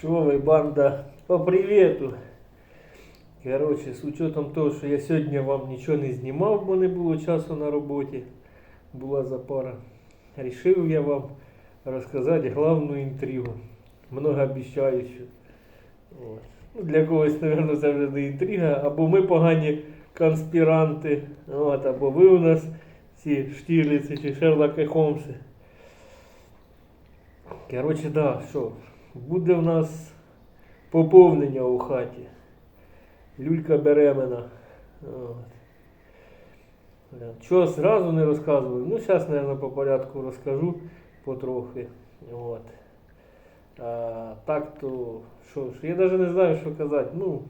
Шо ви, банда, по привету. Короче, з учетом того, що я сьогодні вам нічого не знімав, бо не було часу на роботі, була запара. Рішив я вам розказати головну інтригу. Многообіцяючу. От. Ну, для когось, мабуть, це вже не інтрига, або ми погані конспіранти, от, або ви у нас ці Штірлиці чи Шерлоки Холмси. Коротше, да, що, буде в нас поповнення у хаті. Люлька беременна. От. Чого зразу не розказував? Ну, зараз, мабуть, по порядку розкажу потрохи. От. А, так то, що ж, я навіть не знаю, що казати. Ну,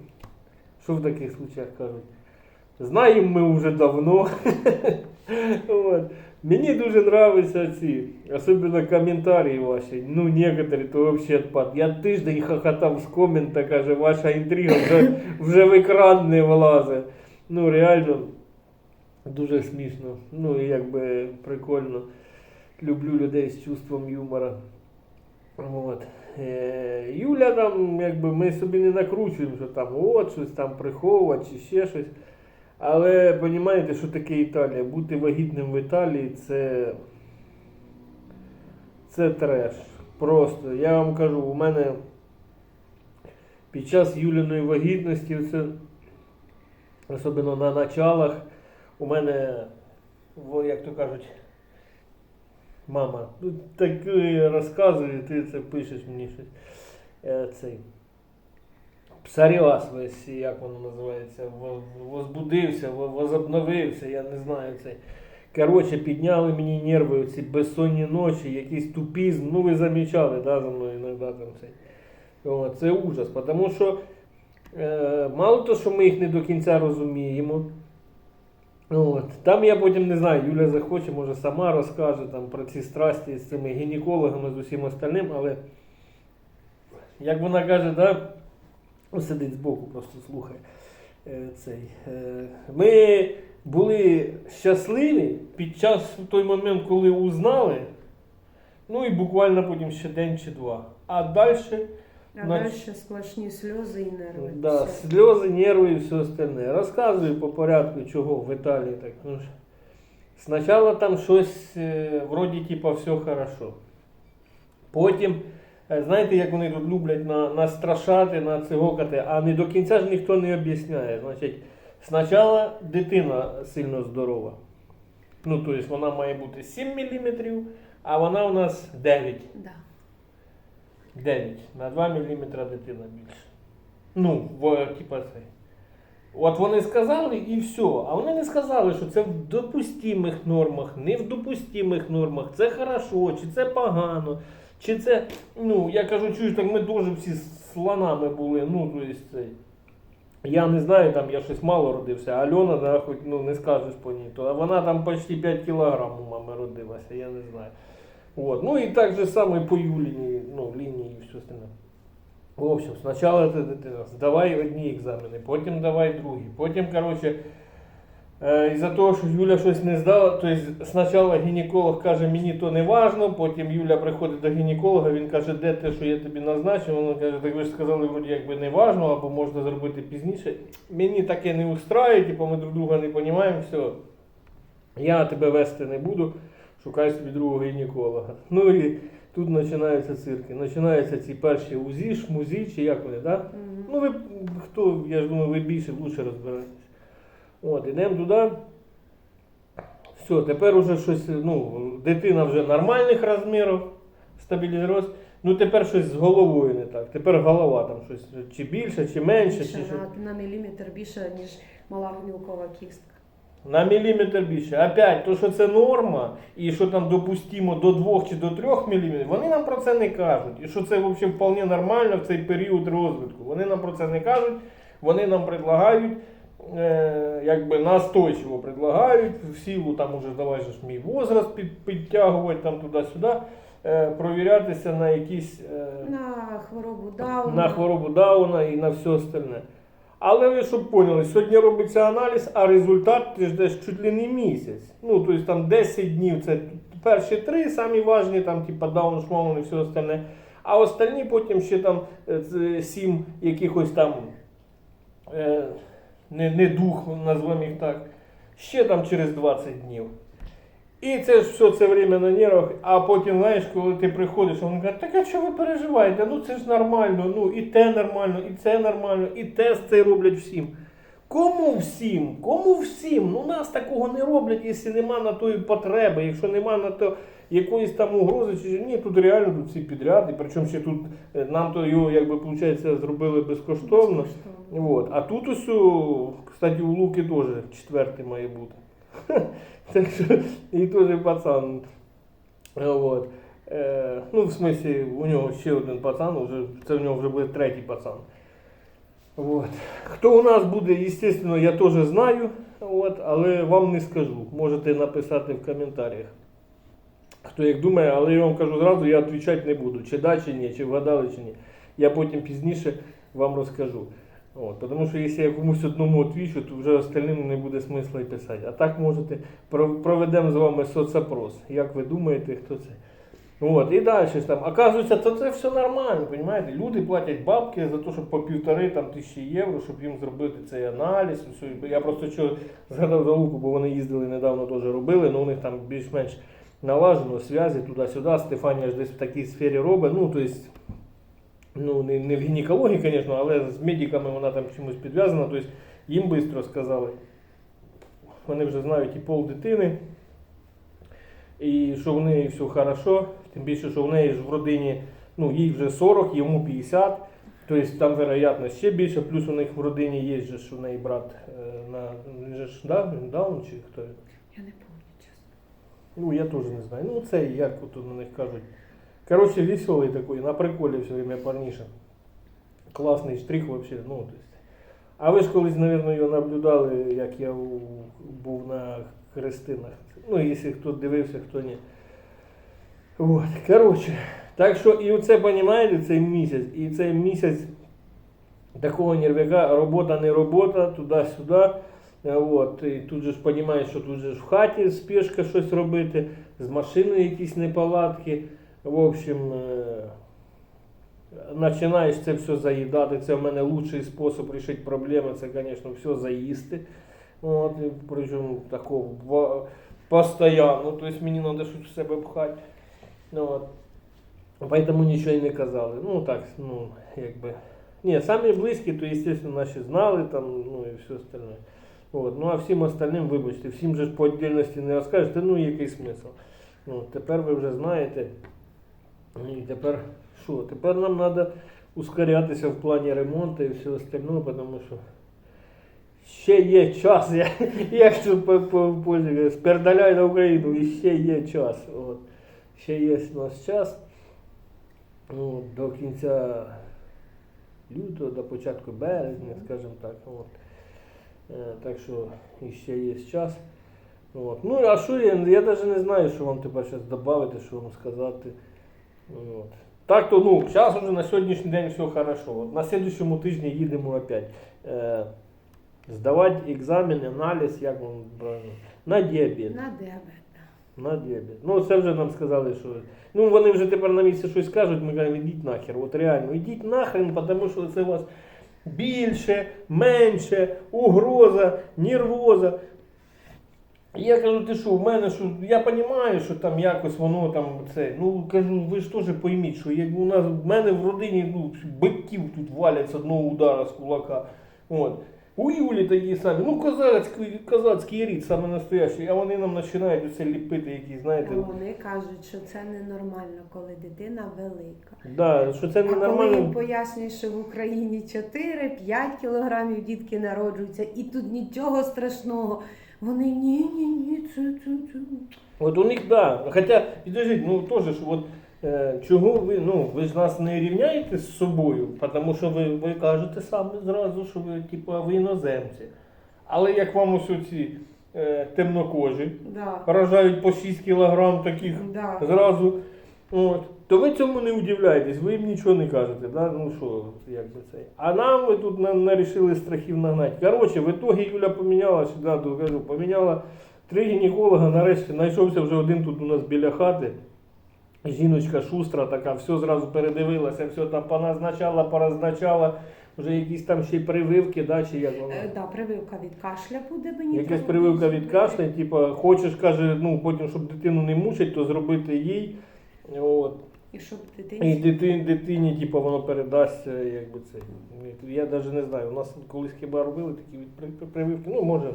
що в таких случаях кажуть. Знаємо ми вже давно. Мені дуже нравятся ці, особливо коментарі ваші. Ну, некоторі то вообще отпад. Я тиждень хохотав з комента, каже, ваша інтрига вже, вже в екран не влазить. Ну, реально, дуже смішно. Ну, і якби прикольно. Люблю людей з чувством юмора. От. Е, Юля там, якби ми собі не накручуємо, що там от щось там приховувати чи ще щось. Але розумієте, що таке Італія? Бути вагітним в Італії це. Це треш. Просто. Я вам кажу, у мене під час Юліної вагітності, це, особливо на началах, у мене, як то кажуть, мама, ну таке розказує, ти це пишеш мені щось. Е, цей. Псаріаз весь, як воно називається, возбудився, возобновився, я не знаю це. Коротше, підняли мені нерви ці безсонні ночі, якийсь тупізм. Ну ви замічали, да, за мною іноді там цей. О, це ужас, тому що е, мало того, що ми їх не до кінця розуміємо. От. Там я потім не знаю, Юля захоче, може сама розкаже там, про ці страсті з цими гінекологами, з усім остальним, але як вона каже, да, сидить збоку, просто слухає. Е, цей. Е, ми були щасливі під час в той момент, коли узнали, ну і буквально потім ще день чи два. А далі А дальше сплошні сльози і нерви. да, Все. сльози, нерви і все остальне. Розказую по порядку, чого в Італії так. Ну. Спочатку там щось е, вроді типа все хорошо. Потім, знаєте, як вони тут люблять на, настрашати, нацигокати, а не до кінця ж ніхто не об'ясняє. Значить, спочатку дитина сильно здорова. Ну, тобто вона має бути 7 мм, а вона у нас 9. Да. 9. На 2 мм дитина більше. Ну, в, типа це. От вони сказали і все. А вони не сказали, що це в допустимих нормах, не в допустимих нормах. Це хорошо, чи це погано, чи це. Ну, я кажу, чуєш, так ми дуже всі слонами були. Ну, то есть, це. Я не знаю, там я щось мало родився, Альона, да, хоч ну, не скажеш по ній, то вона там почти 5 кілограм у мами родилася, я не знаю. Вот. Ну і так же само і по Юліній ну, лінії і все остальне. В общем, спочатку ти дитина, здавай одні екзамени, потім давай другі. Потім, коротше, із-за того, що Юля щось не здала, то есть спочатку гінеколог каже, мені то не важно, потім Юля приходить до гінеколога, він каже, де те, що я тобі назначив, вона каже, так ви ж сказали, вроді якби не важно, або можна зробити пізніше. Мені таке не устраює, типу ми друг друга не розуміємо, все. Я тебе вести не буду, шукай собі другого гінеколога. Ну і тут починаються цирки. Починаються ці перші УЗІ, шмузі, чи як вони, так? Мгм. Ну, ви хто, я ж думаю, ви більше лучше розбираєтесь. От, ідемо туди. Все, тепер уже щось, ну, дитина вже нормальних розмірів, стабілізувалась. Ну тепер щось з головою не так. Тепер голова там щось чи більше, чи менше, Більше чи на, на міліметр більше, ніж мала гнілкова кістка. На міліметр більше. Опять, то, що це норма, і що там допустимо до 2 чи до 3 мм, вони нам про це не кажуть. І що це взагалі вполне нормально в цей період розвитку. Вони нам про це не кажуть, вони нам предлагають, якби настойчиво предлагають, в силу там уже давай же ж мій возраст під, підтягувати там туди-сюди, е, провірятися на якісь. Е, На хворобу Дауна. на хворобу Дауна і на все остальне. Але ви щоб поняли, сьогодні робиться аналіз, а результат ти ждеш чуть ли не місяць. Ну, тобто там 10 днів це перші три самі важні, там, типа Даун, Шмаун і все остальне. А остальні потім ще там е, сім якихось там е, не, не дух, назвемо їх так, ще там через 20 днів. І це ж все це время на нервах, а потім, знаєш, коли ти приходиш, вони кажуть, так а що ви переживаєте? Ну це ж нормально, ну і те нормально, і це нормально, і тест цей роблять всім. Кому всім? Кому всім? Ну нас такого не роблять, якщо нема на тої потреби, якщо нема на то якоїсь там угрози, чи ні, тут реально тут всі підряд, і причому ще тут е, нам то його, якби виходить, зробили безкоштовно. Безкоштовно. Вот. А тут ось, кстати, у Луки теж четвертий має бути. так що і теж пацан. Вот. Е, ну, в смислі, у нього ще один пацан, уже, це в нього вже буде третій пацан. Вот. Хто у нас буде, звісно, я теж знаю, от, але вам не скажу. Можете написати в коментарях. Хто як думає, але я вам кажу зразу, я відповідати не буду, чи да, чи ні, чи вгадали, чи ні. Я потім пізніше вам розкажу. От, тому що якщо я комусь одному відвічу, то вже остальним не буде смисла й писати. А так можете проведемо з вами соцопрос. Як ви думаєте, хто це? От, і далі там. Оказується, то це все нормально, розумієте? Люди платять бабки за те, щоб по півтори там, тисячі євро, щоб їм зробити цей аналіз. Все. Я просто що згадав за луку, бо вони їздили недавно теж робили, але у них там більш-менш налажено, зв'язі туди-сюди. Стефанія ж десь в такій сфері робить. Ну, тобто, ну, не, не в гінекології, звісно, але з медиками вона там чимось підв'язана. Тобто їм швидко сказали. Вони вже знають і пол дитини, і що в неї все хорошо. Тим більше, що в неї ж в родині, ну, їй вже 40, йому 50. Тобто там вероятність ще більше, плюс у них в родині є ж у неї брат е, на да, даун чи хто? Я не чесно. Ну, я теж не знаю. Ну, це як от на них кажуть. Короче, веселий такой, на приколі все время парниша. Класний штрих вообще. Ну. А ви ж колись, мабуть, його наблюдали, як я був на хрестинах. Ну, якщо хто дивився, хто ні. От, коротше. Так що і оце, розумієте, цей місяць, і цей місяць такого нервяка, робота не робота, туди-сюди. Е, От, і тут же ж розумієш, що тут же ж в хаті спішка щось робити, з машиною якісь неполадки. В общем, е, починаєш це все заїдати. Це в мене лучший спосіб вирішити проблеми, це, звісно, все заїсти. От, причому такого постійно. Тобто мені треба щось в себе пхати. Ну, от. Поэтому нічого й не казали. Ну так, ну, якби. Ні, самі близькі, то, естественно, наші знали там, ну і все остальне. От. Ну а всім остальним, вибачте, всім же по віддільності не розкажете, ну який смисл. Ну, тепер ви вже знаєте. І тепер що? Тепер нам треба ускорятися в плані ремонту і все остальне, тому що ще є час. Я, як по, по, спердаляй на Україну, і ще є час. От. Ще є у нас час. Ну, до кінця лютого, до початку березня, скажімо так. От. Е, так що ще є час. От. Ну, а що я, я навіть не знаю, що вам тепер зараз додати, що вам сказати. От. Так то, ну, зараз вже на сьогоднішній день все хорошо. От на слідчому тижні їдемо опять. Е, здавати екзамен, аналіз, як вам правильно, на діабет. На діабет. На діабет. Ну, це вже нам сказали, що. Ну, вони вже тепер на місці щось кажуть, ми кажемо, ідіть нахер. От реально, ідіть нахрен, тому що це у вас більше, менше, угроза, нервоза. І Я кажу, ти що, в мене що, я розумію, що там якось воно там це. Ну кажу, ви ж теж пойміть, що як у нас в мене в родині ну, биків тут валять з одного удара з кулака. От. У Юлі такі самі, ну козацький, козацький рід, саме настоящий, а вони нам починають оце ліпити, які, знаєте, А вони кажуть, що це ненормально, коли дитина велика. да, що це А коли їм ненормально. пояснюють, що в Україні 4-5 кілограмів дітки народжуються, і тут нічого страшного. Вони ні, ні, ні, це, це, це. От у них, да. Хоча, підождіть, ну теж ж, от, чого ви, ну, ви ж нас не рівняєте з собою, тому що ви, ви кажете саме зразу, що ви, типу, ви іноземці. Але як вам ось ці е, темнокожі Да. поражають по 6 кілограм таких Да. зразу, от, то ви цьому не удивляєтесь, ви їм нічого не кажете. Да? Ну що, як би це. А нам ви тут нарішили страхів нагнати. Коротше, в ітогі Юля поміняла, сюди кажу, поміняла три гінеколога, нарешті знайшовся вже один тут у нас біля хати. Жіночка шустра така, все зразу передивилася, все там поназначала, порозначала, вже якісь там ще й прививки, да, чи як воно? Е, Да, прививка від кашля буде мені. Якась треба прививка від кашля, типу, хочеш, каже, ну потім, щоб дитину не мучить, то зробити їй. От. І щоб І дитині. дитині, дитині типу, воно передасться, якби це. Я навіть не знаю. У нас колись хіба робили такі від прививки. Ну, може,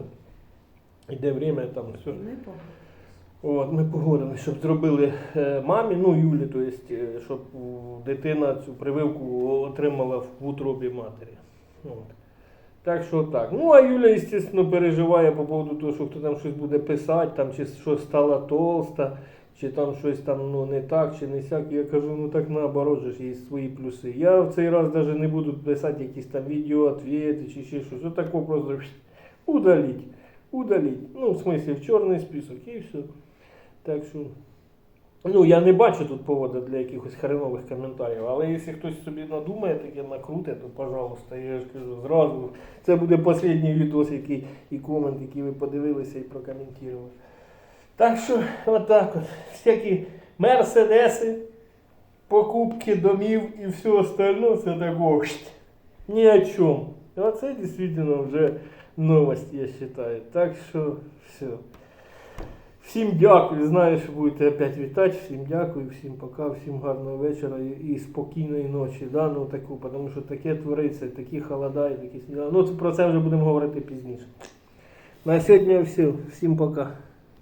йде время там все. От, ми погодилися, щоб зробили е, мамі, ну Юлі, то есть, е, щоб дитина цю прививку отримала в утробі матері. От. Так що так. Ну, а Юля, звісно, переживає по поводу того, що хто там щось буде писати, там, чи що стала толста, чи там щось там ну, не так, чи не сяк. Я кажу, ну так наоборот же є свої плюси. Я в цей раз навіть не буду писати якісь там відео, ответи, чи ще щось. Отако просто удаліть. Удаліть. Ну, в смислі, в чорний список і все. Так що. Ну, я не бачу тут поводу для якихось хренових коментарів, але якщо хтось собі надумає таке накруте, то пожалуйста, я ж кажу, зразу. Це буде останній відос, який і комент, який ви подивилися і прокоментували. Так що, отак от. Всякі мерседеси, покупки домів і все остальне, це такого ні о чому. Оце дійсно вже новость, я вважаю. Так що все. Всім дякую. Знаю, що будете опять вітати. Всім дякую, всім пока, всім гарного вечора і, і спокійної ночі. Да? Ну, таку, тому що таке твориться, такі холода і такі сніги. Ну, про це вже будемо говорити пізніше. На сьогодні все. Всім пока.